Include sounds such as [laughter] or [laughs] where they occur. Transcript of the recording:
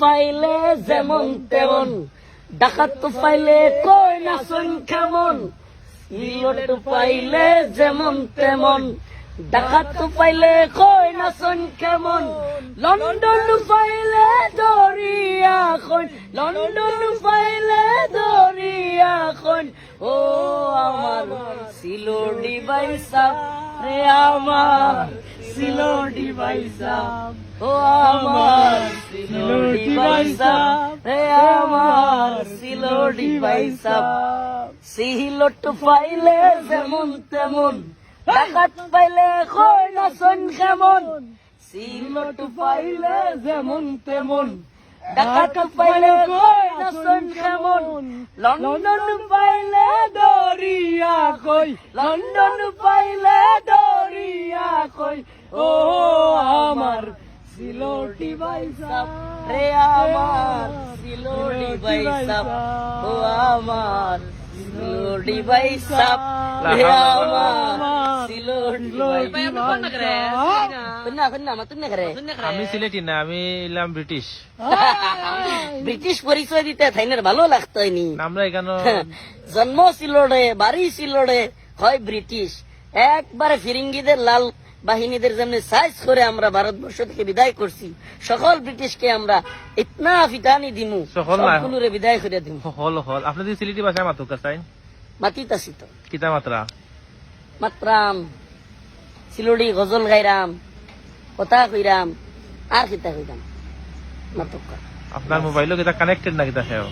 পাইলে যেমন তেমন, ডাকাত পাইলে কই না শোন কেমন? সিলট পাইলে যেমন তেমন, ডাকাত পাইলে কই না শোন কেমন? লন্ডন পাইলে দরিয়া কই লন্ডন পাইলে দরিয়া কই ও আমার সিলোডি বাইসা রে আমার ও আমার রে আমার সিলট পাইলে যেমন তেমন ডাকাত পাইলে কই না শোন কেমন। সিলট পাইলে যেমন তেমন ডাকাত পাইলে কই কেমন। লন্ডন পাইলে দরিয়া কই লন্ডন পাইলে দরিয়া কই? ও আমার সিলোটি বাইসা রে আমার সিলোটি বাইসা ও আমার সিলোটি বাইসা রে আমার সিলোটি আমি সিলেটি না আমি এলাম ব্রিটিশ। ব্রিটিশ পরিচয় দিতে থাইনের ভালো লাগতো নি আমরা এখানে [laughs] জন্ম সিলোড়ে বাড়ি সিলোড়ে হয় ব্রিটিশ। একবারে ফিরিঙ্গিদের লাল বাহিনীদের যেমনি সাইজ করে আমরা ভারতবর্ষ থেকে বিদায় করছি। সকল ব্রিটিশকে আমরা ইতনা ফিটানি দিমু। সকল না। সবগুলোরে বিদায় করে দিমু। হল হল। আপনাদের সিলেটি ভাষায় মাতো কাছাই মাতিতাছি তো কিতা মাত্রা? মাত্রাম। সিলোড়ি গজল গাইরাম। কথা কইরাম। আর কিতা কইরাম। নাটক আপনার মোবাইলও কিতা কানেক্টেড না কিতা সেও?